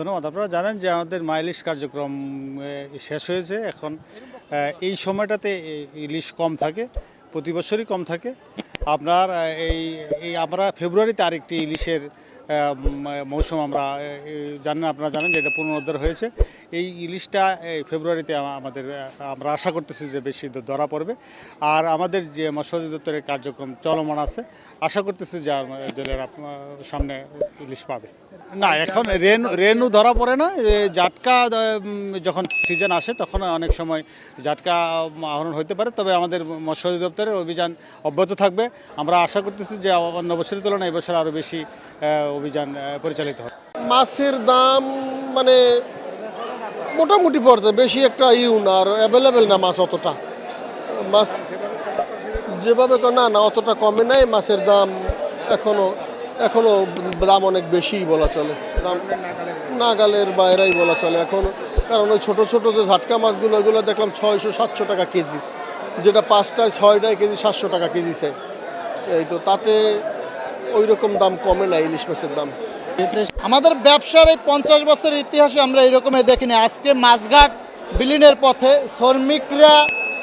ধন্যবাদ। আপনারা জানেন যে আমাদের মাইলিশ কার্যক্রম শেষ হয়েছে। এখন এই সময়টাতে ইলিশ কম থাকে, প্রতি বছরই কম থাকে। আপনার এই আমরা ফেব্রুয়ারিতে আরেকটি ইলিশের মৌসুম আমরা জানেন, আপনারা জানেন যে এটা পুনরুদ্ধার হয়েছে। এই ইলিশটা ফেব্রুয়ারিতে আমাদের আমরা আশা করতেছি যে বেশি ধরা পড়বে। আর আমাদের যে মৎস্য অধিদপ্তরের কার্যক্রম চলমান আছে, আশা করতেছি যে জেলের সামনে ইলিশ পাবে। না, এখন রেনু রেনু ধরা পড়ে না জাটকা যখন সিজন আসে, তখন অনেক সময় জাটকা আহরণ হতে পারে। তবে আমাদের মৎস্য অধিদপ্তরের অভিযান অব্যাহত থাকবে। আমরা আশা করতেছি যে অন্য বছরের তুলনায় এবছর আরও বেশি অভিযান পরিচালিত হবে? মাছের দাম মানে মোটামুটি পড়ছে, বেশি একটা ইউ না আর অ্যাভেলেবেল না মাছ অতটা। মাছ যেভাবে না না, অতটা কমে নাই, মাছের দাম এখনও এখনও দাম অনেক বেশিই বলা চলে। নাগালের বাইরেই বলা চলে এখন। কারণ ওই ছোটো ছোটো যে ঝাটকা মাছগুলো, ওইগুলো দেখলাম ছয়শো, সাতশো টাকা কেজি। যেটা পাঁচটায়, ছয়টায় কেজি, সাতশো টাকা কেজি চাই এই তো তাতে ওই রকম দাম কমে না ইলিশ মাছের দাম। আমাদের ব্যবসার এই পঞ্চাশ বছরের ইতিহাসে আমরা এরকমই দেখিনি। আজকে মাছঘাট বিলীনের পথে শ্রমিকরা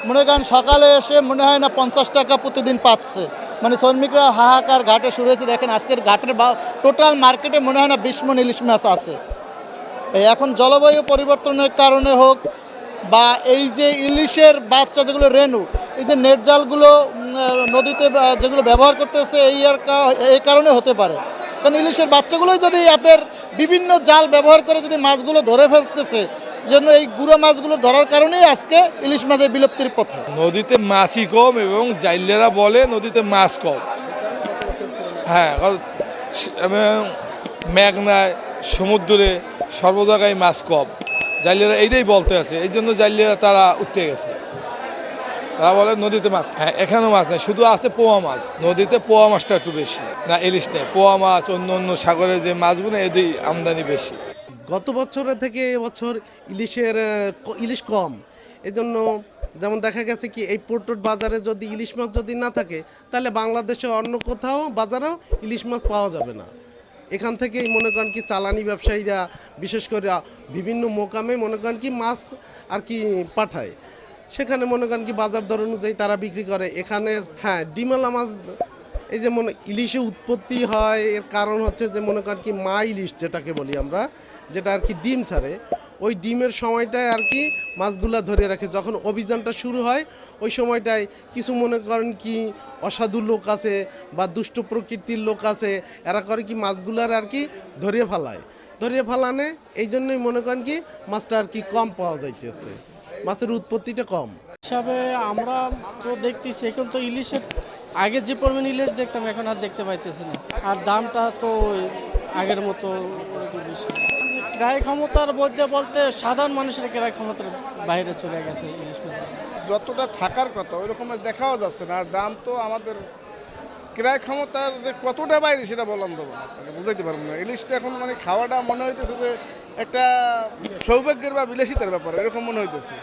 মনে করেন সকালে এসে মনে হয় না পঞ্চাশ টাকা প্রতিদিন পাচ্ছে। মানে শ্রমিকরা হাহাকার ঘাটে শুরু হয়েছে। দেখেন আজকের ঘাটের টোটাল মার্কেটে মনে হয় না বিশ মন ইলিশ মাছ আছে। এখন জলবায়ু পরিবর্তনের কারণে হোক বা এই যে ইলিশের বাচ্চা যেগুলো রেনু এই যে নেট জালগুলো উম, আহ, নদীতে যেগুলো ব্যবহার করতেছে এই আর এই কারণে হতে পারে। কারণ ইলিশের বাচ্চাগুলোই যদি আপনার বিভিন্ন জাল ব্যবহার করে যদি মাছগুলো ধরে ফেলতেছে জন্য এই গুঁড়ো মাছগুলো ধরার কারণেই আজকে ইলিশ মাছের বিলুপ্তির পথে। নদীতে মাছই কম এবং জাইলেরা বলে নদীতে মাছ কম। হ্যাঁ মেঘনায়, সমুদ্রে সর্ব জায়গায় মাছ কম। জাইলেরা এইটাই বলতে আছে, এই জন্য জাইলেরা তারা উঠতে গেছে। তারা বলে নদীতে মাছ হ্যাঁ এখানেও মাছ নেই, শুধু আছে পোয়া মাছ। নদীতে পোয়া মাছটা একটু বেশি, না ইলিশ নেই। পোয়া মাছ, অন্য অন্য সাগরের যে মাছগুলো, এদের আমদানি বেশি। গত বছরের থেকে এবছর ইলিশের ইলিশ কম। এজন্য যেমন দেখা গেছে কি, এই পোর্টর বাজারে যদি ইলিশ মাছ যদি না থাকে, তাহলে বাংলাদেশে অন্য কোথাও বাজারেও ইলিশ মাছ পাওয়া যাবে না। এখান থেকেই মনে করেন কি, চালানি ব্যবসায়ীরা, বিশেষ করে বিভিন্ন মোকামে মনে করেন কি, মাছ আর কি পাঠায়। সেখানে মনে করেন কি বাজার দর অনুযায়ী তারা বিক্রি করে। এখানের হ্যাঁ ডিমেলা মাছ, এই যে মনে, ইলিশে উৎপত্তি হয়, এর কারণ হচ্ছে যে মনে করেন কি মা ইলিশ যেটাকে বলি আমরা, যেটা আর কি ডিম ছাড়ে। ওই ডিমের সময়টায় আর কি মাছগুলা ধরে রাখে। যখন অভিযানটা শুরু হয়, ওই সময়টায় কিছু মনে করেন কি অসাধু লোক আছে বা দুষ্ট প্রকৃতির লোক আছে, এরা করে কি মাছগুলার আর কি ধরিয়ে ফেলায়। ধরিয়ে ফেলানে এই জন্যই মনে করেন কি মাছটা আর কি কম পাওয়া যাইতেছে। মাছের উৎপত্তিটা কম। হিসাবে আমরা তো দেখতেছি এখন তো ইলিশের আগে যে পরিমাণ ইলিশ দেখতাম এখন আর দেখতে পাইতেছি না। আর দামটা তো ওই আগের মতো ওরকম বেশি। ক্রয় ক্ষমতার মধ্যে বলতে সাধারণ মানুষের ক্রয় ক্ষমতার বাইরে চলে গেছে ইলিশ মাছ। যতটা থাকার কথা ওই রকমের দেখাও যাচ্ছে না। আর দাম তো আমাদের ক্রয় ক্ষমতার যে কতটা বাইরে সেটা বললাম দেবো বুঝাইতে পারব না। ইলিশটা এখন মানে খাওয়াটা মনে হইতেছে যে একটা সৌভাগ্যের বা বিলাসিতার ব্যাপার এরকম মনে হইতেছে।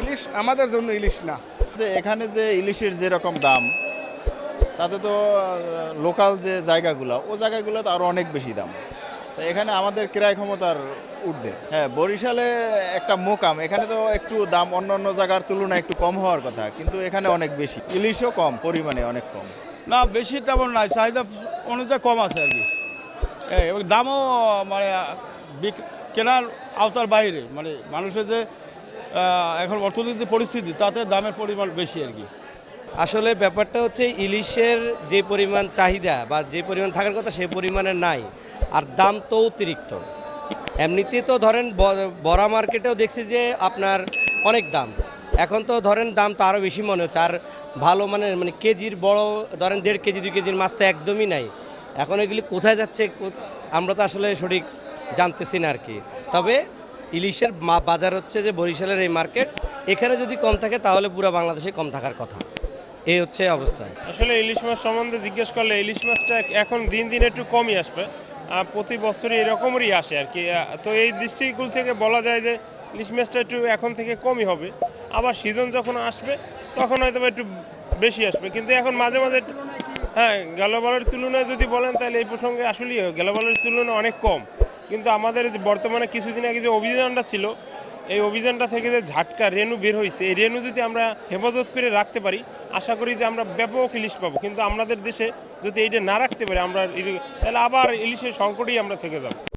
ইলিশ আমাদের জন্য ইলিশ না। যে এখানে যে ইলিশের যেরকম দাম তাতে তো লোকাল যে জায়গাগুলো ও জায়গাগুলো তো আরও অনেক বেশি দাম। তো এখানে আমাদের ক্রয় ক্ষমতার উঠবে হ্যাঁ বরিশালে একটা মোকাম এখানে তো একটু দাম অন্য অন্য জায়গার তুলনায় একটু কম হওয়ার কথা কিন্তু এখানে অনেক বেশি। ইলিশও কম পরিমাণে অনেক কম। না বেশি তেমন নাই চাহিদা অনুযায়ী কম আছে আর কি। এবং দামও মানে কেনার আওতার বাইরে। মানে মানুষের যে এখন অর্থনৈতিক পরিস্থিতি, তাতে দামের পরিমাণ বেশি আর কি। আসলে ব্যাপারটা হচ্ছে, ইলিশের যে পরিমাণ চাহিদা বা যে পরিমাণ থাকার কথা, সে পরিমাণে নাই। আর দাম তো অতিরিক্ত। এমনিতে তো ধরেন বড়া মার্কেটেও দেখছি যে, আপনার অনেক দাম। এখন তো ধরেন, দাম তো আরও বেশি মনে হচ্ছে। আর ভালো মানে মানে কেজির বড়, ধরেন দেড় কেজি, দুই কেজির মাছ তো একদমই নাই। এখন এগুলি কোথায় যাচ্ছে আমরা তো আসলে সঠিক জানতেছি না আর কি তবে ইলিশের বাজার হচ্ছে যে বরিশালের এই মার্কেট, এখানে যদি কম থাকে তাহলে পুরো বাংলাদেশে কম থাকার কথা। এই হচ্ছে অবস্থা। আসলে ইলিশ মাছ সম্বন্ধে জিজ্ঞেস করলে ইলিশ মাছটা এখন দিন দিন একটু কমই আসবে প্রতি বছরই এরকমই আসে আর কি তো এই দৃষ্টিকোণ থেকে বলা যায় যে ইলিশ মাছটা একটু এখন থেকে কমই হবে। আবার সিজন যখন আসবে, তখন হয়তো একটু বেশি আসবে। কিন্তু এখন মাঝে মাঝে হ্যাঁ গেলবারের তুলনায় যদি বলেন তাহলে এই প্রসঙ্গে আসলেই গেলবারের তুলনায় অনেক কম। কিন্তু আমাদের বর্তমানে কিছুদিন আগে যে অভিযানটা ছিল, এই অভিযানটা থেকে যে ঝাটকা, রেণু বের হয়েছে, এই রেণু যদি আমরা হেফাজত করে রাখতে পারি, আশা করি যে আমরা ব্যাপক ইলিশ পাবো। কিন্তু আমাদের দেশে যদি এইটা না রাখতে পারি, আমরা তাহলে আবার ইলিশের সংকটেই আমরা থেকে যাব।